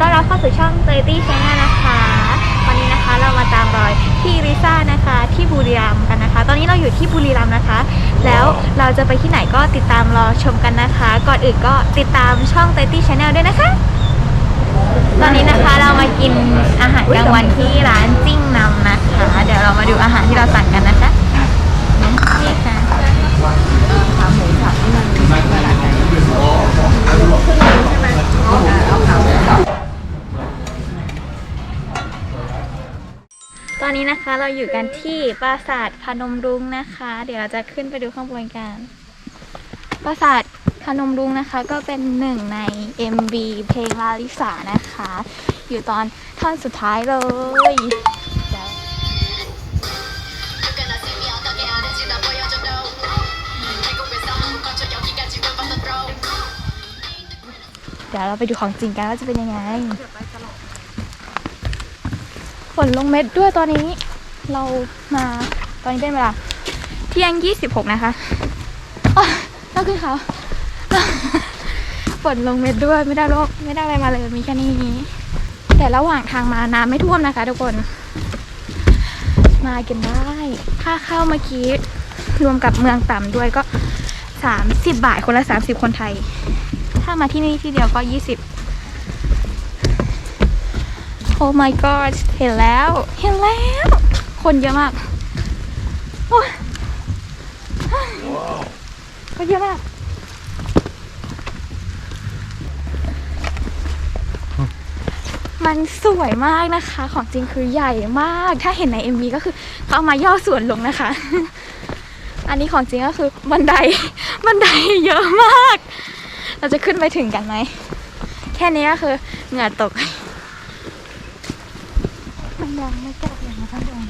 ต้อนรับเข้าสู่ช่อง30 Channel นะคะ วันนี้นะคะเรามาตามรอยพี่ลิซ่านะคะที่บุรีรัมย์กันนะคะ ตอนนี้เราอยู่ที่บุรีรัมย์นะคะ แล้วเราจะไปที่ไหนก็ติดตามรอชมกันนะคะ ก่อนอื่นก็ติดตามช่อง30 Channel ด้วยนะคะ ตอนนี้นะคะเรามากินอาหารกลางวันที่ร้านจิ้งนำนะคะ เดี๋ยวเรามาดูอาหารที่เราสั่งกันนะคะ นี่ค่ะ ขาหมูสับที่มันมีขนาดไหนเอาขาหมูสับ ตอ นะคะ เราอยู่กันที่ปราสาทพนมรุ้งนะคะ เดี๋ยวเราจะขึ้นไปดูข้างบนกัน ปราสาทพนมรุ้งนะคะ ก็เป็นหนึ่งใน MV เพลงลาลิสานะคะ อยู่ตอนท่อนสุดท้ายเลยเดี๋ยวเราไปดูของจริงกันว่าจะเป็นยังไง นลงเม็ดด้วยตอนนี้ เรามาตอนนี้เป็นเวลาเที่ยง26นะคะต้องขึ้นเขาฝนลงเม็ดด้วยไม่ได้รคไม่ได้อะไรมาเลยมีแค่นี้แต่ระหว่างทางมาน้ำไม่ท่วมนะคะ ทุกคน มากันได้ค่าเข้าเมื่อกี้รวมกับเมืองต่ำด้วยก็30บบาทคนละ30คนไทย ถ้ามาที่นี่ที่เดียวก็20 โอ้ my god เห็นแล้ว เห็นแล้ว คนเยอะมากโอ้ยคนเยอะมากมันสวยมากนะคะ ของจริงคือใหญ่มาก ถ้าเห็นใน MV ก็คือเขาเอามาย่อส่วนลงนะคะ อันนี้ของจริงก็คือบันได บันไดเยอะมาก เราจะขึ้นไปถึงกันไหม แค่นี้ก็คือเหงื่อตก ยังไม่กลับเลยนะคะดวง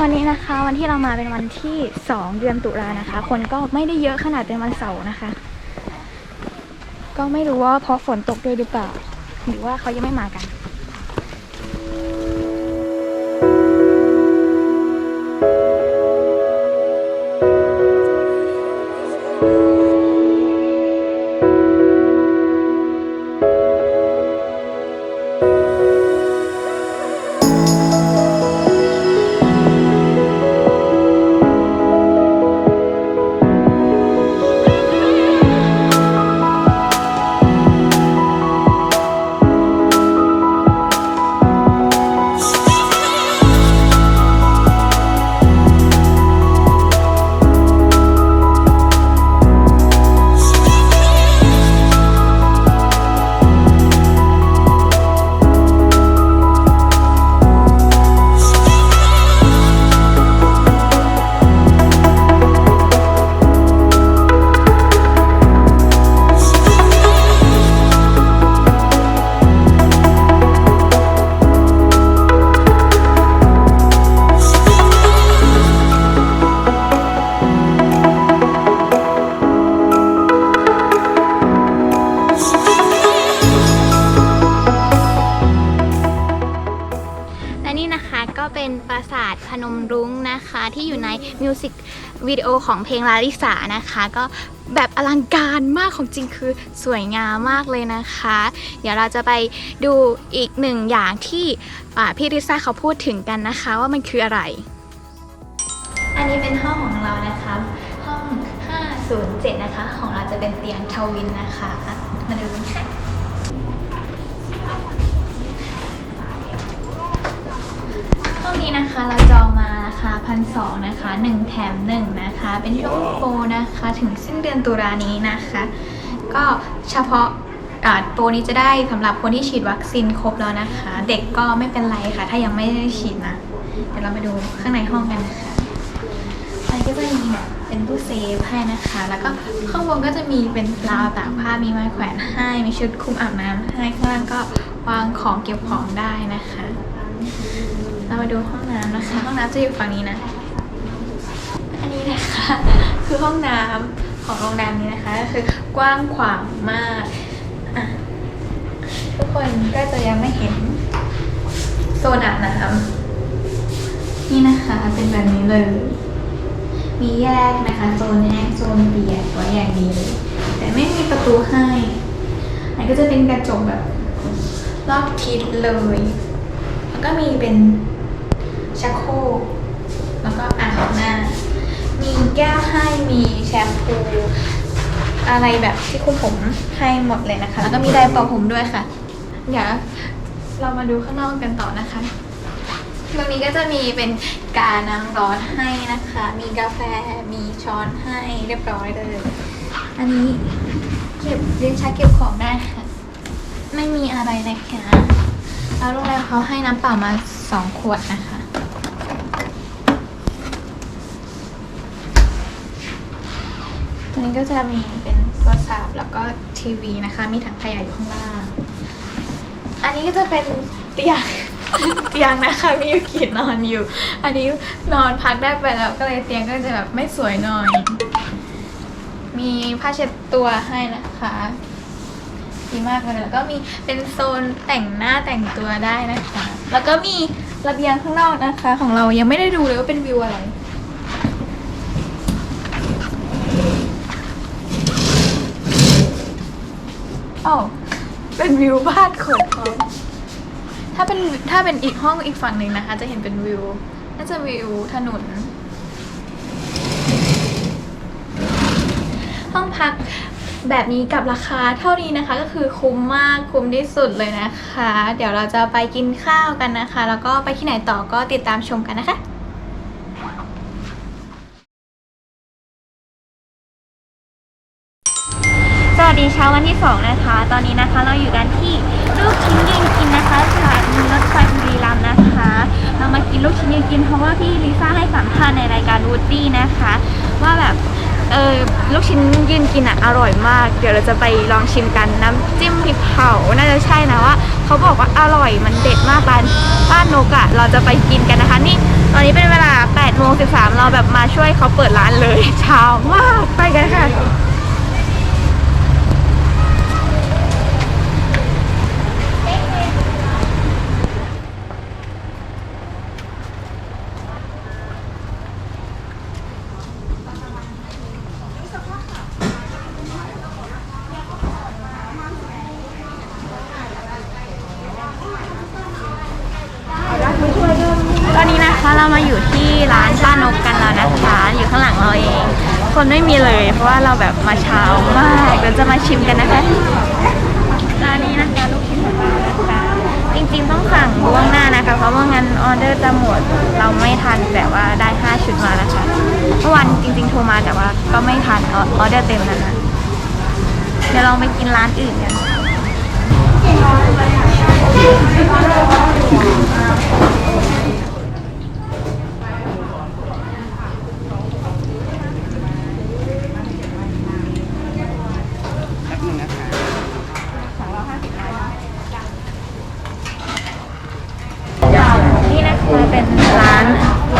วันนี้นะคะ วันที่เรามาเป็นวันที่สองเดือนตุลานะคะ คนก็ไม่ได้เยอะขนาดเป็นวันเสาร์นะคะ ก็ไม่รู้ว่าเพราะฝนตกด้วยหรือเปล่า หรือว่าเขายังไม่มากัน นมรุ้งนะคะ ที่อยู่ในมิวสิกวิดีโอของเพลงลาลิสานะคะ ก็แบบอลังการมากของจริงคือสวยงามมากเลยนะคะ เดี๋ยวเราจะไปดูอีกหนึ่งอย่างที่พี่ลิซ่าเขาพูดถึงกันนะคะ ว่ามันคืออะไร อันนี้เป็นห้องของเรานะคะ ห้อง 507 นะคะ ของเราจะเป็นเตียงทวินนะคะ มาดูกันค่ะ นี้นะคะเราจองมาราคาพันสองนะคะหนึ่งแถมหนึ่งนะคะ เป็นช่วงโปรนะคะถึงสิ้นเดือนตุลานี้นะคะ ก็เฉพาะโปรนี้จะได้สำหรับคนที่ฉีดวัคซีนครบแล้วนะคะ เด็กก็ไม่เป็นไรค่ะ ถ้ายังไม่ได้ฉีดนะ เดี๋ยวเราไปดูข้างในห้องกันนะคะอันนี้ก็จะมีเป็นตู้เซฟให้นะคะ แล้วก็ข้างบนก็จะมีเป็นราวตากผ้ามีไม้แขวนให้มีชุดคลุมอาบน้ำให้ข้างล่างก็วางของเก็บของได้นะคะ มาดูห้องน้ำนะคะ ห้องน้ำจะอยู่ฝั่งนี้นะ อันนี้นะคะ คือห้องน้ำของโรงแรมนี้นะคะก็คือกว้างขวางมากทุกคนก็จะยังไม่เห็นโซนอาบน้ำนี่นะคะเป็นแบบนี้เลย มีแยกนะคะโซนแห้งโซนเปียกไว้อย่างดีเลยแต่ไม่มีประตูให้อันก็จะเป็นกระจกแบบรอบทิศเลย แล้วก็มีเป็น ชักโครกแล้วก็อ่างล้างหน้า มีแก้วให้มีแชมพูอะไรแบบที่คุมผมให้หมดเลยนะคะ แล้วก็มีไดร์เป่าผมด้วยค่ะ เดี๋ยวเรามาดูข้างนอกกันต่อนะคะตรงนี้ก็จะมีเป็นกาน้ำร้อนให้นะคะ มีกาแฟ มีช้อนให้เรียบร้อยเลย อันนี้เก็บเลี้ยงใช้เก็บของได้ค่ะ ไม่มีอะไรเลยค่ะ แล้วโรงแรมเขาให้น้ำเปล่ามาสองขวดนะคะ ตรงนี้ก็จะมีเป็นโทรศัพท์แล้วก็ทีวีนะคะ มีถังขยะอยู่ข้างล่าง อันนี้ก็จะเป็นเตียงเตียงนะคะมีอยูกินอนอยู่ อันนี้นอนพักได้ไปแล้วก็เลยเตียงก็จะแบบไม่สวยหน่อย มีผ้าเช็ดตัวให้นะคะดีมากเลยแล้วก็มีเป็นโซนแต่งหน้าแต่งตัวได้นะคะ แล้วก็มีระเบียงข้างนอกนะคะ ของเรายังไม่ได้ดูเลยว่าเป็นวิวอะไร อ้าวเป็นวิวบ้านคนเขาถ้าเป็นถ้าเป็นอีกห้องอีกฝั่งหนึ่งนะคะ จะเห็นเป็นวิว น่าจะวิวถนน ห้องพักแบบนี้กับราคาเท่านี้นะคะ ก็คือคุ้มมากคุ้มที่สุดเลยนะคะ เดี๋ยวเราจะไปกินข้าวกันนะคะ แล้วก็ไปที่ไหนต่อก็ติดตามชมกันนะคะ ช้าวันที่ 2 นะคะ ตอนนี้นะคะเราอยู่กันที่ลูกชิ้นยืนกินนะคะสถานีรถไฟบุรีรัมย์นะคะ เรามากินลูกชิ้นยืนกินเพราะว่าพี่ลิซ่าให้สัมภาษณ์ในรายการวูดดี้นะคะ ว่าแบบเออลูกชิ้นยืนกินอะอร่อยมาก เดี๋ยวเราจะไปลองชิมกันน้ำจิ้มพริกเผาน่าจะใช่นะว่าเขาบอกว่าอร่อยมันเด็ดมากร้านป้านนกอะเราจะไปกินกันนะคะนี่ตอนนี้เป็นเวลา8โมง13 เราแบบมาช่วยเขาเปิดร้านเลยเช้ามากไปกันค่ะ ตอนนี้นะคะเรามาอยู่ที่ร้านป้านกกันแล้วนะคะ อยู่ข้างหลังเราเอง คนไม่มีเลย เพราะว่าเราแบบมาเช้ามากเราจะมาชิมกันนะคะร้านนี้นะคะลูกชิ้นของเรานะคะจริงๆต้องสั่งล่วงหน้านะคะ เพราะว่างั้นออเดอร์จะหมดเราไม่ทันแต่ว่าได้ 5 ชุดมานะคะเมื่อวันจริงๆโทรมาแต่ว่าก็ไม่ทันออเดอร์เต็มแล้วนะเดี๋ยวลองไปกินร้านอื่นกันนะคะเป็นร้าน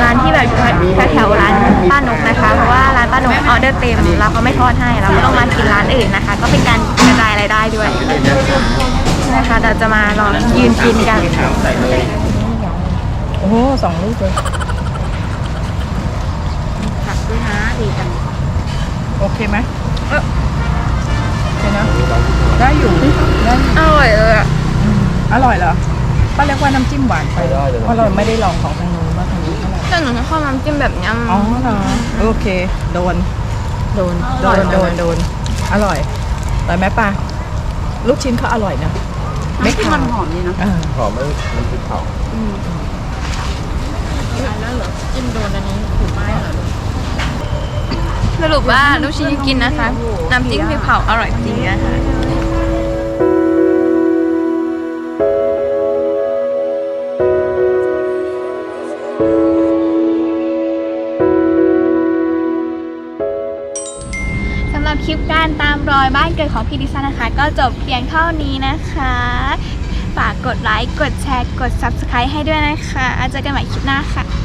ร้านที่แบบอยู่แถวๆร้านป้านกนะคะ เพราะว่าร้านป้านก ออเดอร์เต็มเราก็ไม่ทอดให้เราก็ต้องมากินร้านอื่นนะคะ ก็เป็นการกระจายรายได้ด้วยนะคะเราจะมาลองยืนกินกันโอ้โหสองลูกเลยผักด้วยนะดีจังโอเคไหมเออโอเคนะได้อยู่ได้อยู่อร่อยเลยอะอืมอร่อยเหรอป้าเรียกว่าน้ำจิ้มหวานไปเพราะเราไม่ได้ลองของทางนู้นว่าทางนู้นเท่าไหร่แต่หนูชอบน้ำจิ้มแบบนี้อ๋อเหรอโอเค โดน โดนโดนโดนโดนอร่อยอร่อยไหมป้าลูกชิ้นเขาอร่อยนะไม่ขาวมันหอมดีนะหอมมันมันพริกเผาสรุปว่าลูกชิ้นที่กินนะคะ น้ำจิ้มพริกเผาอร่อยจริงนะคะ ลิปการตามรอยบ้านเกิดของพี่ดิซันนะคะ ก็จบเพียงเท่านี้นะคะ ฝากกดไลค์ กดแชร์ กด Subscribe ให้ด้วยนะคะ เจอกันใหม่คลิปหน้าค่ะ